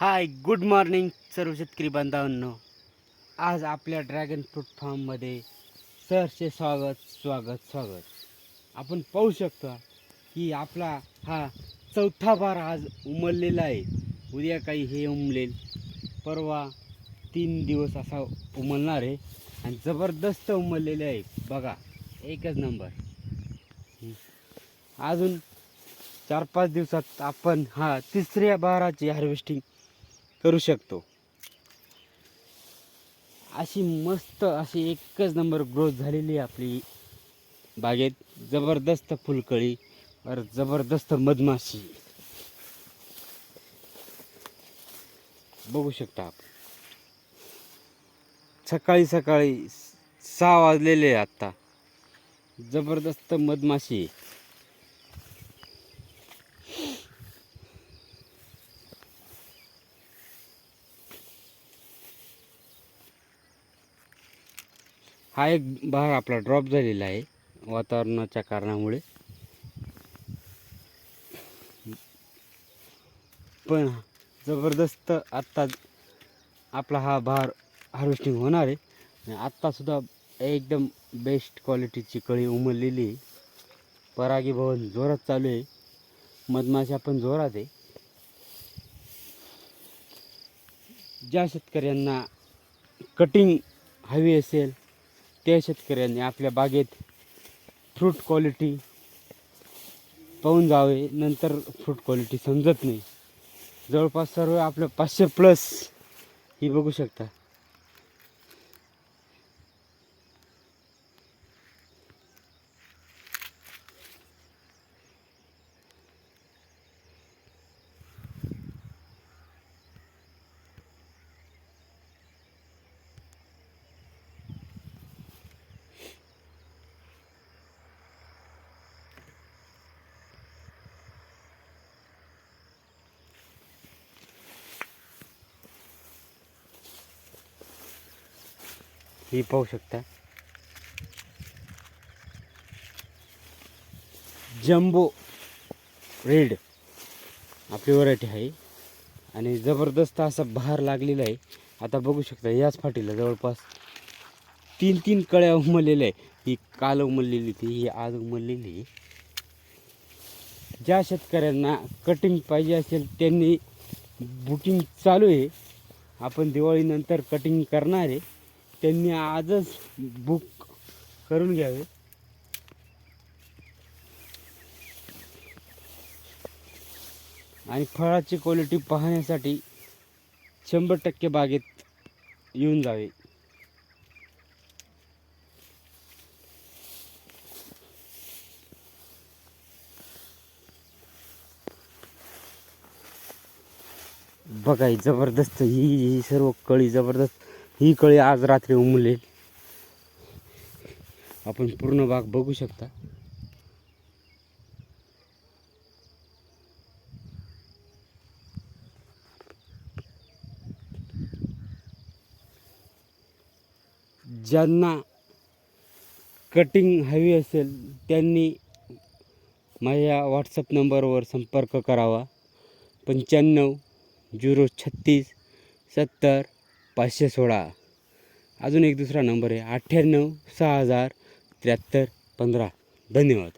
Hi good morning सर्व शेतकरी बांधवांनो. आज आपल्या ड्रॅगन फ्रूट फार्ममध्ये सरचे स्वागत स्वागत स्वागत. आपण पाहू शकता की आपला हा चौथा बार आज उमललेला आहे. उद्या काही हे उमलेल. परवा तीन दिवस असा उमलणार आहे आणि जबरदस्त उमललेले आहे. बघा एकच नंबर. अजून चार पाच दिवसात आपण हा तिसऱ्या बाराची हार्वेस्टिंग करू शकतो. अशी मस्त अशी एकच नंबर ग्रोथ झालेली आहे आपली बागेत. जबरदस्त फुलकळी और जबरदस्त मधमाशी. बघू शकता आपण. सकाळी सकाळी सहा वाजलेले आहे आत्ता जबरदस्त मधमाशी हा एक बहार आपला ड्रॉप झालेला आहे वातावरणाच्या कारणामुळे. पण जबरदस्त आत्ता आपला हा बहार हार्वेस्टिंग होणार आहे. आत्तासुद्धा एकदम बेस्ट क्वालिटीची कळी उमललेली आहे. परागीभवन जोरात चालू आहे. मधमाशा पण जोरात आहे. ज्या शेतकऱ्यांना कटिंग हवी असेल त्या शेतकऱ्यांनी आपल्या बागेत फ्रूट क्वालिटी पाहून जावे नंतर फ्रूट क्वालिटी समजत नाही. जवळपास सर्व आपलं पाचशे प्लस ही बघू शकता. ही पाहू शकता. जम्बो रेड आपली व्हरायटी आहे. आणि जबरदस्त असा बहार लागलेला आहे. आता बघू शकता याच फाटीला जवळपास तीन तीन कळ्या उमललेल्या आहे. ही काल उमललेली ती ही आज उमललेली आहे. ज्या शेतकऱ्यांना कटिंग पाहिजे असेल त्यांनी बुकिंग चालू आहे. आपण दिवाळीनंतर कटिंग करणार आहे. त्यांनी आजच बुक करून घ्यावे. आणि फळाची क्वालिटी पाहण्यासाठी शंभर टक्के बागेत येऊन जावे. बघा जबरदस्त ही ही सर्व कळी जबरदस्त. ही कळी आज रात्री उमलेल आपण पूर्ण बाग बघू शकता. ज्यांना कटिंग हवी असेल त्यांनी माझ्या व्हॉट्सअप नंबरवर संपर्क करावा. पंच्याण्णव झिरो छत्तीस सत्तर पाचशे सोळा. अजून एक दुसरा नंबर आहे. अठ्ठ्याण्णव सहा हजार त्र्याहत्तर पंधरा. धन्यवाद.